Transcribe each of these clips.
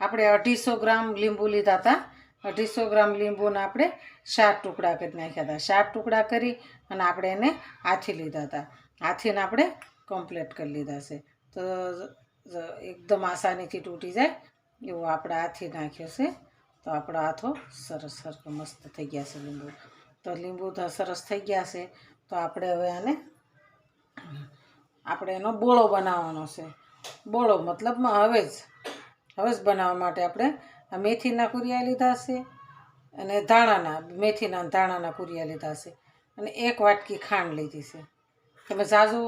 આપણે અઢીસો ગ્રામ લીંબુ લીધા હતા. અઢીસો ગ્રામ લીંબુના આપણે સાત ટુકડા કરી નાખ્યા હતા. સાત ટુકડા કરી અને આપણે એને હાથી લીધા હતા. હાથીને આપણે કમ્પ્લીટ કરી લીધા છે. તો એકદમ આસાનીથી તૂટી જાય એવું આપણે હાથી નાખ્યો છે. તો આપણો હાથો સરસ સરસ મસ્ત થઈ ગયા છે લીંબુ. તો લીંબુ તો સરસ થઈ ગયા છે. તો આપણે હવે આને આપણે એનો બોળો બનાવવાનો છે. બોળો મતલબમાં હવે જ હવે જ બનાવવા માટે આપણે આ મેથીના કુરિયા લીધા છે અને ધાણાના, મેથીના ધાણાના કુરિયા લીધા છે. અને એક વાટકી ખાંડ લીધી છે. તમે ઝાઝુ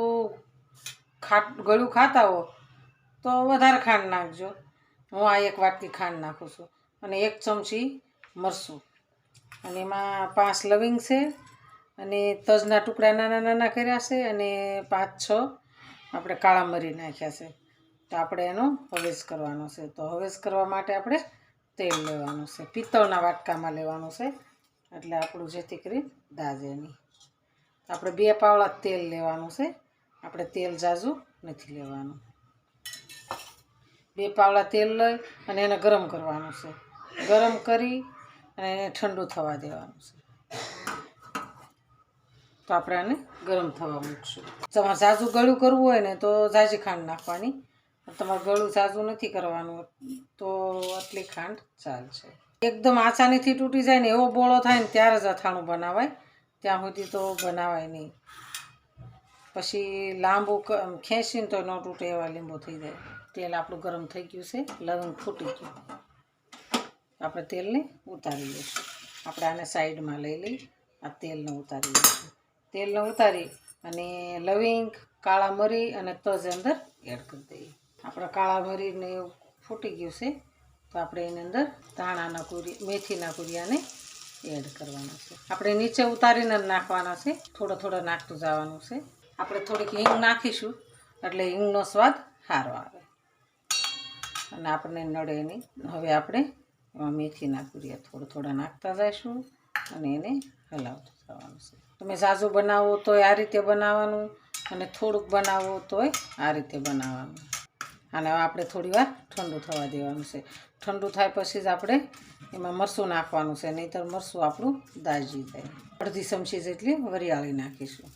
ખાટ, ગળું ખાતા હો તો વધારે ખાંડ નાખજો. હું આ એક વાટકી ખાંડ નાખું છું. અને એક ચમચી મરસું અને એમાં પાંચ લવિંગ છે. અને તજના ટુકડા નાના નાના કર્યા છે અને પાંચ છ આપણે કાળા મરી નાખ્યા છે. તો આપણે એનો હવેશ કરવાનો છે. તો હવેશ કરવા માટે આપણે તેલ લેવાનું છે. પિત્તળના વાટકામાં લેવાનું છે. એટલે આપણું જેથી કરી દાજે આપણે બે પાવડા તેલ લેવાનું છે. આપણે તેલ જાજુ નથી લેવાનું. બે પાવડા તેલ લઈ અને એને ગરમ કરવાનું છે. ગરમ કરી અને એને ઠંડુ થવા દેવાનું છે. તો આપણે આને ગરમ થવા મૂકશું. તમારે ઝાઝું ગળું કરવું હોય ને તો ઝાઝી ખાંડ નાખવાની. તમારે ગળું ઝાઝું નથી કરવાનું. તો આટલી ખાંડ ચાલશે. એકદમ આસાનીથી તૂટી જાય ને એવો બોળો થાય ને ત્યારે જ અથાણું બનાવાય. ત્યાં સુધી તો બનાવાય નહીં. પછી લાંબુ ખેંચીને તો ન તૂટે એવા લીંબુ થઈ જાય. તેલ આપણું ગરમ થઈ ગયું છે, લવિંગ ફૂટી ગયું. આપણે તેલને ઉતારી લઈશું. આપણે આને સાઈડમાં લઈ લઈ આ તેલને ઉતારી લઈશું. તેલને ઉતારી અને લવિંગ, કાળા મરી અને તજ અંદર એડ કરી દઈએ. આપણા કાળા મરીને એવું ફૂટી ગયું છે, તો આપણે એની અંદર ધાણાના કુરી, મેથીના કુરિયાને એડ કરવાના છે. આપણે નીચે ઉતારીને જ નાખવાના છે, થોડો થોડો નાખતું જવાનું છે. આપણે થોડીક હિંગ નાખીશું, એટલે હિંગનો સ્વાદ સારો આવે. અને આપણને નડે નહીં. હવે આપણે એમાં મેથીના કુરિયા થોડા થોડા નાખતા જઈશું અને એને હલાવતું જવાનું છે. તમે ઝાઝું બનાવો તોય આ રીતે બનાવવાનું અને થોડુંક બનાવો તોય આ રીતે બનાવવાનું. અને આપણે થોડી વાર ઠંડુ થવા દેવાનું છે. ઠંડુ થાય પછી જ આપણે એમાં મરસું નાખવાનું છે, નહીંતર મરસું આપણું દાજી જાય. અડધી ચમચી જેટલી વરિયાળી નાખીશું.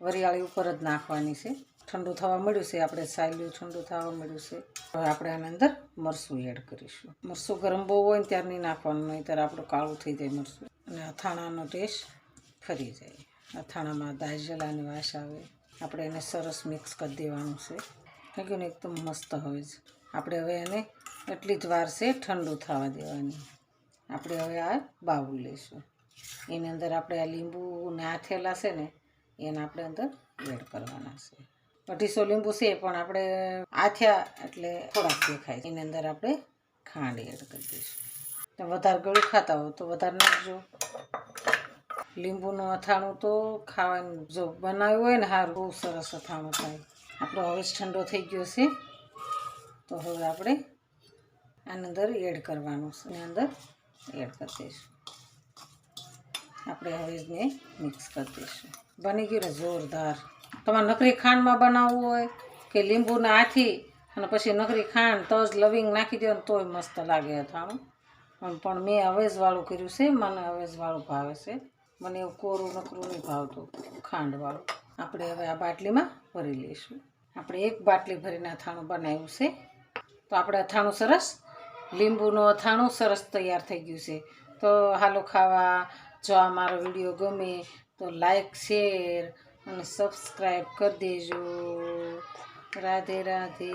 વરિયાળી ઉપર જ નાખવાની છે. ઠંડુ થવા મળ્યું છે, આપણે સાયલું ઠંડુ થવા મળ્યું છે. હવે આપણે આની અંદર મરસું એડ કરીશું. મરસું ગરમ બહુ હોય ને ત્યારે નહીં નાખવાનું, નહીંતર આપણું કાળું થઈ જાય મરસું અને અથાણાનો ટેસ્ટ ફરી જાય. અથાણામાં દાજેલાની વાસ આવે. આપણે એને સરસ મિક્સ કરી દેવાનું છે. ને એકદમ મસ્ત હોય છે. આપણે હવે એને એટલી જ વાર છે ઠંડુ થવા દેવાની. આપણે હવે આ બાઉલ લઈશું. એની અંદર આપણે આ લીંબુ નાથેલા છે ને, એને આપણે અંદર એડ કરવાના છે. અઢીસો લીંબુ છે, પણ આપણે આથ્યા એટલે થોડાક દેખાય એની અંદર આપણે ખાંડ એડ કરી દઈશું. વધારે ગળું ખાતા હો તો વધારે નાખજો લીંબુનું અથાણું તો ખાવાનું જો બનાવ્યું હોય ને, સારું, બહુ સરસ અથાણું થાય. આપણો હવે ઠંડો થઈ ગયો છે. તો હવે આપણે આની અંદર એડ કરવાનું છે. એની અંદર એડ કરી દઈશું. આપણે હવે એને મિક્સ કરી દઈશું. બની ગયું ને જોરદાર. તમારે નકરી ખાંડમાં બનાવવું હોય કે લીંબુના આથી અને પછી નકરી ખાંડ, તજ, લવિંગ નાખી દો ને તોય મસ્ત લાગે અથાણું પણ મેં અવેજવાળું કર્યું છે. મને અવેજવાળું ભાવે છે. મને એવું કોરું નકરું નહીં ભાવતું, ખાંડવાળું. આપણે હવે આ બાટલીમાં ભરી લઈશું. આપણે એક બાટલી ભરીને અથાણું બનાવ્યું છે. તો આપણે અથાણું સરસ, લીંબુનું અથાણું સરસ તૈયાર થઈ ગયું છે. તો હાલો ખાવા, જો આ મારો વીડિયો ગમે તો લાઈક, શેર અને સબસ્ક્રાઈબ કરી દેજો. રાધે રાધે.